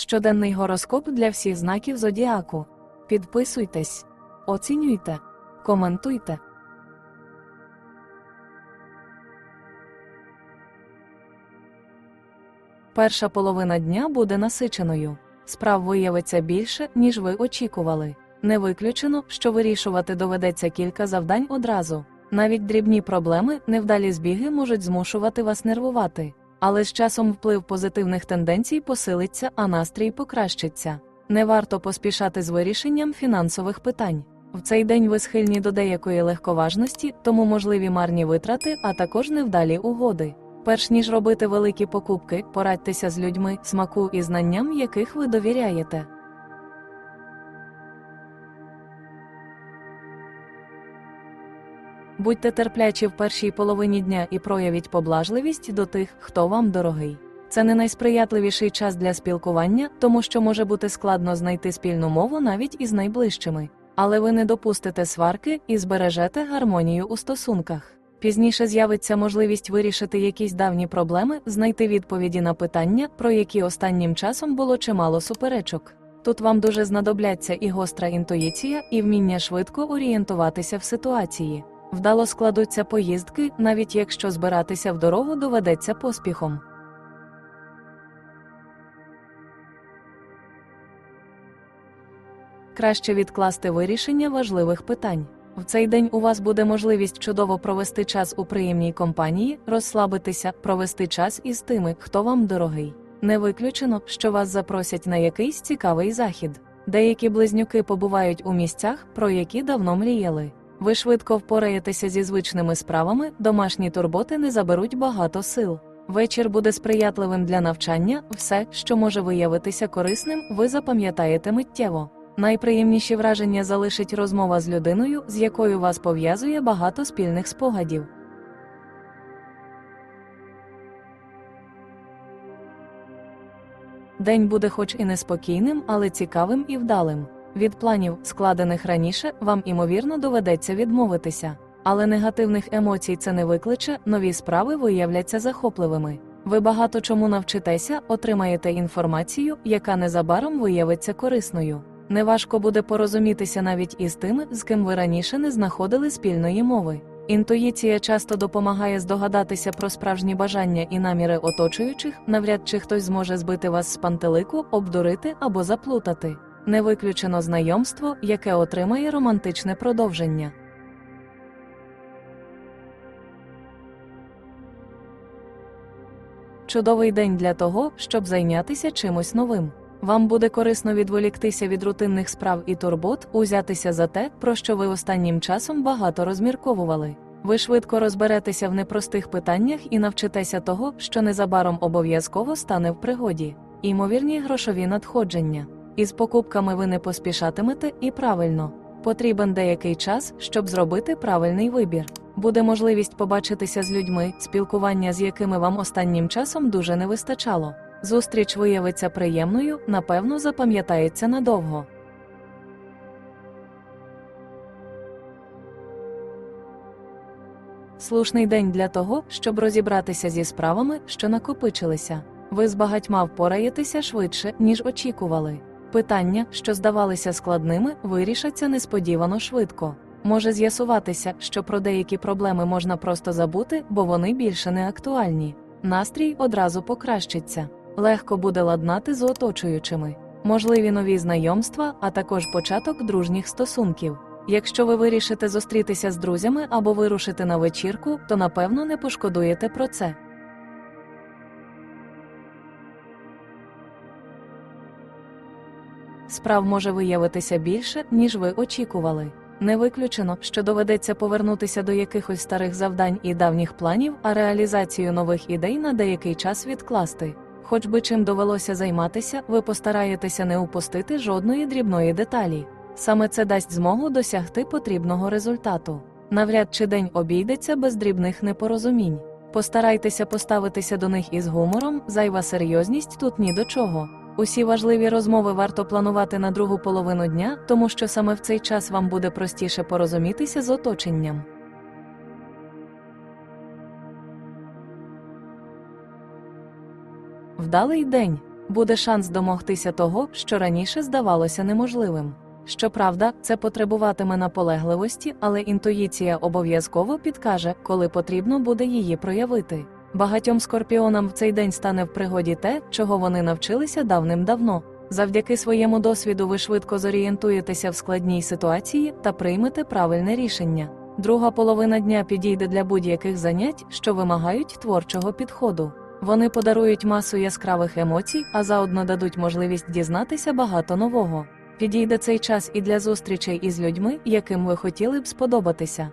Щоденний гороскоп для всіх знаків зодіаку. Підписуйтесь, оцінюйте, коментуйте. Перша половина дня буде насиченою. Справ виявиться більше, ніж ви очікували. Не виключено, що вирішувати доведеться кілька завдань одразу. Навіть дрібні проблеми, невдалі збіги можуть змушувати вас нервувати. Але з часом вплив позитивних тенденцій посилиться, а настрій покращиться. Не варто поспішати з вирішенням фінансових питань. В цей день ви схильні до деякої легковажності, тому можливі марні витрати, а також невдалі угоди. Перш ніж робити великі покупки, порадьтеся з людьми, смаку і знанням яких ви довіряєте. Будьте терплячі в першій половині дня і проявіть поблажливість до тих, хто вам дорогий. Це не найсприятливіший час для спілкування, тому що може бути складно знайти спільну мову навіть із найближчими. Але ви не допустите сварки і збережете гармонію у стосунках. Пізніше з'явиться можливість вирішити якісь давні проблеми, знайти відповіді на питання, про які останнім часом було чимало суперечок. Тут вам дуже знадобляться і гостра інтуїція, і вміння швидко орієнтуватися в ситуації. Вдало складуться поїздки, навіть якщо збиратися в дорогу доведеться поспіхом. Краще відкласти вирішення важливих питань. В цей день у вас буде можливість чудово провести час у приємній компанії, розслабитися, провести час із тими, хто вам дорогий. Не виключено, що вас запросять на якийсь цікавий захід. Деякі близнюки побувають у місцях, про які давно мріяли. Ви швидко впораєтеся зі звичними справами, домашні турботи не заберуть багато сил. Вечір буде сприятливим для навчання, все, що може виявитися корисним, ви запам'ятаєте миттєво. Найприємніші враження залишить розмова з людиною, з якою вас пов'язує багато спільних спогадів. День буде хоч і неспокійним, але цікавим і вдалим. Від планів, складених раніше, вам імовірно доведеться відмовитися. Але негативних емоцій це не викличе, нові справи виявляться захопливими. Ви багато чому навчитеся, отримаєте інформацію, яка незабаром виявиться корисною. Неважко буде порозумітися навіть із тими, з ким ви раніше не знаходили спільної мови. Інтуїція часто допомагає здогадатися про справжні бажання і наміри оточуючих, навряд чи хтось зможе збити вас з пантелику, обдурити або заплутати. Не виключено знайомство, яке отримає романтичне продовження. Чудовий день для того, щоб зайнятися чимось новим. Вам буде корисно відволіктися від рутинних справ і турбот, узятися за те, про що ви останнім часом багато розмірковували. Ви швидко розберетеся в непростих питаннях і навчитеся того, що незабаром обов'язково стане в пригоді, імовірні грошові надходження. Із покупками ви не поспішатимете і правильно. Потрібен деякий час, щоб зробити правильний вибір. Буде можливість побачитися з людьми, спілкування з якими вам останнім часом дуже не вистачало. Зустріч виявиться приємною, напевно, запам'ятається надовго. Слушний день для того, щоб розібратися зі справами, що накопичилися. Ви з багатьма впораєтеся швидше, ніж очікували. Питання, що здавалися складними, вирішаться несподівано швидко. Може з'ясуватися, що про деякі проблеми можна просто забути, бо вони більше не актуальні. Настрій одразу покращиться. Легко буде ладнати з оточуючими. Можливі нові знайомства, а також початок дружніх стосунків. Якщо ви вирішите зустрітися з друзями або вирушити на вечірку, то напевно не пошкодуєте про це. Справ може виявитися більше, ніж ви очікували. Не виключено, що доведеться повернутися до якихось старих завдань і давніх планів, а реалізацію нових ідей на деякий час відкласти. Хоч би чим довелося займатися, ви постараєтеся не упустити жодної дрібної деталі. Саме це дасть змогу досягти потрібного результату. Навряд чи день обійдеться без дрібних непорозумінь. Постарайтеся поставитися до них із гумором, зайва серйозність тут ні до чого. Усі важливі розмови варто планувати на другу половину дня, тому що саме в цей час вам буде простіше порозумітися з оточенням. Вдалий день. Буде шанс домогтися того, що раніше здавалося неможливим. Щоправда, це потребуватиме наполегливості, але інтуїція обов'язково підкаже, коли потрібно буде її проявити. Багатьом скорпіонам в цей день стане в пригоді те, чого вони навчилися давним-давно. Завдяки своєму досвіду ви швидко зорієнтуєтеся в складній ситуації та приймете правильне рішення. Друга половина дня підійде для будь-яких занять, що вимагають творчого підходу. Вони подарують масу яскравих емоцій, а заодно дадуть можливість дізнатися багато нового. Підійде цей час і для зустрічей із людьми, яким ви хотіли б сподобатися.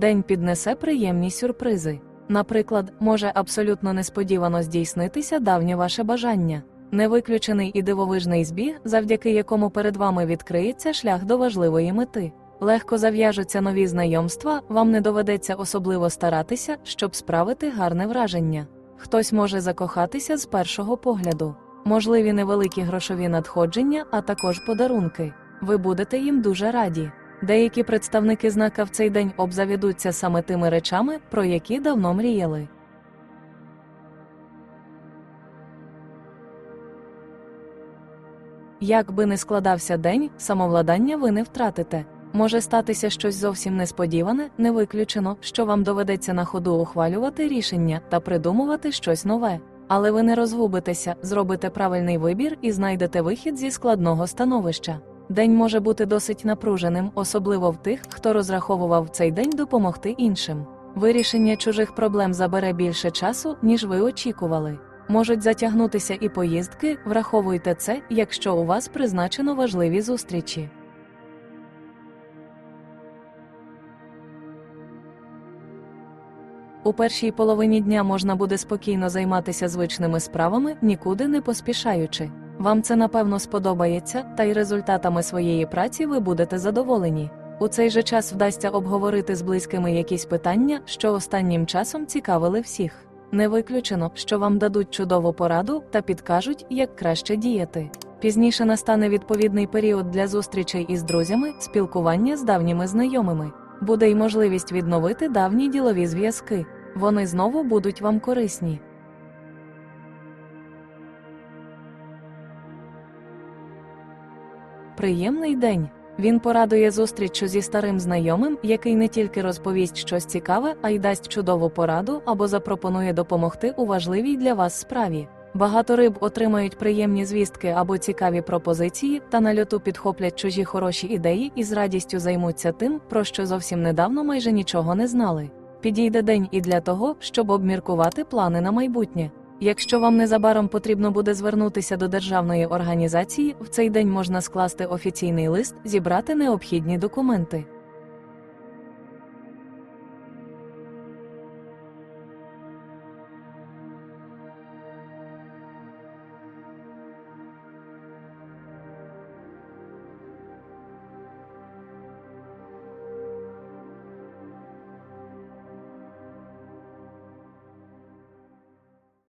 День піднесе приємні сюрпризи. Наприклад, може абсолютно несподівано здійснитися давнє ваше бажання. Не виключений і дивовижний збіг, завдяки якому перед вами відкриється шлях до важливої мети. Легко зав'яжуться нові знайомства, вам не доведеться особливо старатися, щоб справити гарне враження. Хтось може закохатися з першого погляду. Можливі невеликі грошові надходження, а також подарунки. Ви будете їм дуже раді. Деякі представники знака в цей день обзавідуться саме тими речами, про які давно мріяли. Як би не складався день, самовладання ви не втратите. Може статися щось зовсім несподіване, не виключено, що вам доведеться на ходу ухвалювати рішення та придумувати щось нове. Але ви не розгубитеся, зробите правильний вибір і знайдете вихід зі складного становища. День може бути досить напруженим, особливо в тих, хто розраховував цей день допомогти іншим. Вирішення чужих проблем забере більше часу, ніж ви очікували. Можуть затягнутися і поїздки, враховуйте це, якщо у вас призначено важливі зустрічі. У першій половині дня можна буде спокійно займатися звичними справами, нікуди не поспішаючи. Вам це напевно сподобається, та й результатами своєї праці ви будете задоволені. У цей же час вдасться обговорити з близькими якісь питання, що останнім часом цікавили всіх. Не виключено, що вам дадуть чудову пораду та підкажуть, як краще діяти. Пізніше настане відповідний період для зустрічей із друзями, спілкування з давніми знайомими. Буде й можливість відновити давні ділові зв'язки. Вони знову будуть вам корисні. Приємний день. Він порадує зустрічу зі старим знайомим, який не тільки розповість щось цікаве, а й дасть чудову пораду або запропонує допомогти у важливій для вас справі. Багато риб отримають приємні звістки або цікаві пропозиції, та на льоту підхоплять чужі хороші ідеї і з радістю займуться тим, про що зовсім недавно майже нічого не знали. Підійде день і для того, щоб обміркувати плани на майбутнє. Якщо вам незабаром потрібно буде звернутися до державної організації, в цей день можна скласти офіційний лист, зібрати необхідні документи.